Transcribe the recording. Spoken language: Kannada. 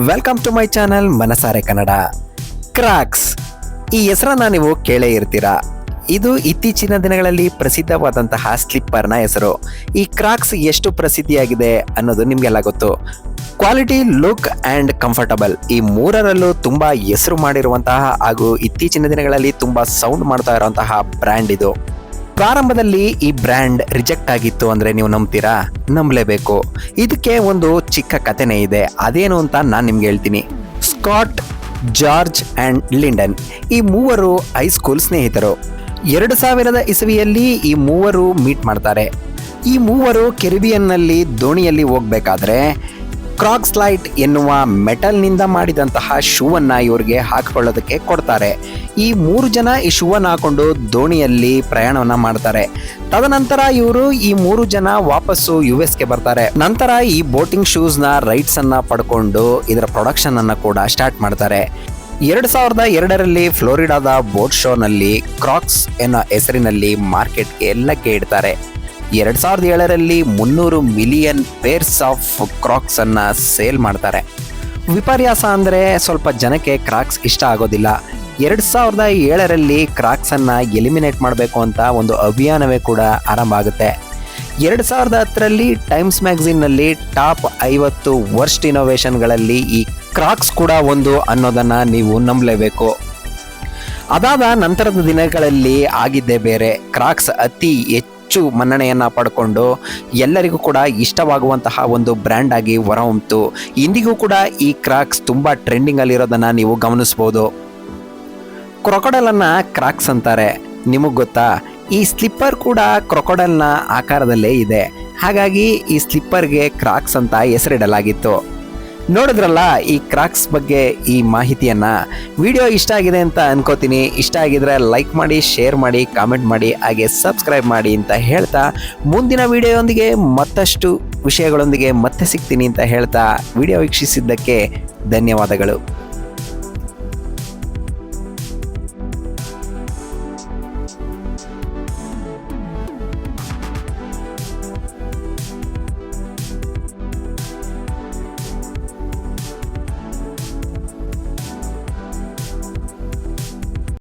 ವೆಲ್ಕಮ್ ಟು ಮೈ ಚಾನಲ್ ಮನಸಾರೆ ಕನ್ನಡ ಕ್ರಾಕ್ಸ್ ಈ ಹೆಸರನ್ನ ನೀವು ಕೇಳೇ ಇರ್ತೀರಾ? ಇದು ಇತ್ತೀಚಿನ ದಿನಗಳಲ್ಲಿ ಪ್ರಸಿದ್ಧವಾದಂತಹ ಸ್ಲಿಪ್ಪರ್ನ ಹೆಸರು. ಈ ಕ್ರಾಕ್ಸ್ ಎಷ್ಟು ಪ್ರಸಿದ್ಧಿಯಾಗಿದೆ ಅನ್ನೋದು ನಿಮಗೆಲ್ಲ ಗೊತ್ತು. ಕ್ವಾಲಿಟಿ, ಲುಕ್ ಆ್ಯಂಡ್ ಕಂಫರ್ಟಬಲ್ ಈ ಮೂರರಲ್ಲೂ ತುಂಬ ಹೆಸರು ಮಾಡಿರುವಂತಹ ಹಾಗೂ ಇತ್ತೀಚಿನ ದಿನಗಳಲ್ಲಿ ತುಂಬ ಸೌಂಡ್ ಮಾಡ್ತಾ ಇರುವಂತಹ ಬ್ರ್ಯಾಂಡ್ ಇದು. ಪ್ರಾರಂಭದಲ್ಲಿ ಈ ಬ್ರ್ಯಾಂಡ್ ರಿಜೆಕ್ಟ್ ಆಗಿತ್ತು ಅಂದ್ರೆ ನೀವು ನಂಬ್ತೀರಾ? ನಂಬಲೇಬೇಕು. ಇದಕ್ಕೆ ಒಂದು ಚಿಕ್ಕ ಕಥೆನೇ ಇದೆ. ಅದೇನು ಅಂತ ನಾನು ನಿಮ್ಗೆ ಹೇಳ್ತೀನಿ. ಸ್ಕಾಟ್, ಜಾರ್ಜ್ ಅಂಡ್ ಲಿಂಡನ್ ಈ ಮೂವರು ಹೈಸ್ಕೂಲ್ ಸ್ನೇಹಿತರು. ಎರಡು ಸಾವಿರದ ಇಸವಿಯಲ್ಲಿ ಈ ಮೂವರು ಮೀಟ್ ಮಾಡ್ತಾರೆ. ಈ ಮೂವರು ಕೆರಿಬಿಯನ್ನಲ್ಲಿ ದೋಣಿಯಲ್ಲಿ ಹೋಗ್ಬೇಕಾದ್ರೆ ಕ್ರಾಕ್ಸ್ ಲೈಟ್ ಎನ್ನುವ ಮೆಟಲ್ನಿಂದ ಮಾಡಿದಂತಹ ಶೂವನ್ನು ಇವ್ರಿಗೆ ಹಾಕಿಕೊಳ್ಳೋದಕ್ಕೆ ಕೊಡ್ತಾರೆ. ಈ ಮೂರು ಜನ ಈ ಶೂವನ್ನು ಹಾಕೊಂಡು ದೋಣಿಯಲ್ಲಿ ಪ್ರಯಾಣವನ್ನ ಮಾಡ್ತಾರೆ. ತದನಂತರ ಇವರು ಈ ಮೂರು ಜನ ವಾಪಸ್ಸು ಯು ಎಸ್ಗೆ ಬರ್ತಾರೆ. ನಂತರ ಈ ಬೋಟಿಂಗ್ ಶೂಸ್ನ ರೈಟ್ಸ್ ಅನ್ನ ಪಡ್ಕೊಂಡು ಇದರ ಪ್ರೊಡಕ್ಷನ್ ಅನ್ನ ಕೂಡ ಸ್ಟಾರ್ಟ್ ಮಾಡ್ತಾರೆ. ಎರಡ್ ಸಾವಿರದ ಎರಡರಲ್ಲಿ ಫ್ಲೋರಿಡಾದ ಬೋಟ್ ಶೋನಲ್ಲಿ ಕ್ರಾಕ್ಸ್ ಎನ್ನೋ ಹೆಸರಿನಲ್ಲಿ ಮಾರ್ಕೆಟ್ಗೆ ಲಗ್ಗೆ ಇಡ್ತಾರೆ. ಎರಡ್ ಸಾವಿರದ ಏಳರಲ್ಲಿ ಮುನ್ನೂರು ಮಿಲಿಯನ್ ಪೇರ್ಸ್ ಆಫ್ ಕ್ರಾಕ್ಸ್ ಅನ್ನ ಸೇಲ್ ಮಾಡ್ತಾರೆ. ವಿಪರ್ಯಾಸ ಅಂದರೆ ಸ್ವಲ್ಪ ಜನಕ್ಕೆ ಕ್ರಾಕ್ಸ್ ಇಷ್ಟ ಆಗೋದಿಲ್ಲ. ಎರಡು ಸಾವಿರದ ಏಳರಲ್ಲಿ ಕ್ರಾಕ್ಸ್ ಅನ್ನ ಎಲಿಮಿನೇಟ್ ಮಾಡಬೇಕು ಅಂತ ಒಂದು ಅಭಿಯಾನವೇ ಕೂಡ ಆರಂಭ ಆಗುತ್ತೆ. ಎರಡು ಸಾವಿರದ ಹತ್ತರಲ್ಲಿ ಟೈಮ್ಸ್ ಮ್ಯಾಗಝಿನ್ನಲ್ಲಿ ಟಾಪ್ ಐವತ್ತು ವರ್ಸ್ಟ್ ಇನೋವೇಷನ್ಗಳಲ್ಲಿ ಈ ಕ್ರಾಕ್ಸ್ ಕೂಡ ಒಂದು ಅನ್ನೋದನ್ನ ನೀವು ನಂಬಲೇಬೇಕು. ಅದಾದ ನಂತರದ ದಿನಗಳಲ್ಲಿ ಆಗಿದ್ದೇ ಬೇರೆ. ಕ್ರಾಕ್ಸ್ ಅತಿ ಹೆಚ್ಚು ಮನ್ನಣೆಯನ್ನ ಪಡ್ಕೊಂಡು ಎಲ್ಲರಿಗೂ ಕೂಡ ಇಷ್ಟವಾಗುವಂತಹ ಒಂದು ಬ್ರ್ಯಾಂಡ್ ಆಗಿ ಹೊರಹೊಮ್ಮಿತು ಇಂದಿಗೂ ಕೂಡ ಈ ಕ್ರಾಕ್ಸ್ ತುಂಬ ಟ್ರೆಂಡಿಂಗ್ ಅಲ್ಲಿರೋದನ್ನ ನೀವು ಗಮನಿಸಬಹುದು ಕ್ರೊಕೊಡಲನ್ನು ಕ್ರಾಕ್ಸ್ ಅಂತಾರೆ. ನಿಮಗೆ ಗೊತ್ತಾ? ಈ ಸ್ಲಿಪ್ಪರ್ ಕೂಡ ಕ್ರೊಕೊಡಲ್ನ ಆಕಾರದಲ್ಲೇ ಇದೆ. ಹಾಗಾಗಿ ಈ ಸ್ಲಿಪ್ಪರ್ಗೆ ಕ್ರಾಕ್ಸ್ ಅಂತ ಹೆಸರಿಡಲಾಗಿತ್ತು. ನೋಡಿದ್ರಲ್ಲ ಈ ಕ್ರಾಕ್ಸ್ ಬಗ್ಗೆ ಈ ಮಾಹಿತಿಯನ್ನು? ವಿಡಿಯೋ ಇಷ್ಟ ಆಗಿದೆ ಅಂತ ಅನ್ಕೋತೀನಿ. ಇಷ್ಟ ಆಗಿದ್ರೆ ಲೈಕ್ ಮಾಡಿ, ಶೇರ್ ಮಾಡಿ, ಕಾಮೆಂಟ್ ಮಾಡಿ, ಹಾಗೆ ಸಬ್ಸ್ಕ್ರೈಬ್ ಮಾಡಿ ಅಂತ ಹೇಳ್ತಾ ಮುಂದಿನ ವಿಡಿಯೋಯೊಂದಿಗೆ ಮತ್ತಷ್ಟು ವಿಷಯಗಳೊಂದಿಗೆ ಮತ್ತೆ ಸಿಗ್ತೀನಿ ಅಂತ ಹೇಳ್ತಾ ವಿಡಿಯೋ ವೀಕ್ಷಿಸಿದ್ದಕ್ಕೆ ಧನ್ಯವಾದಗಳು.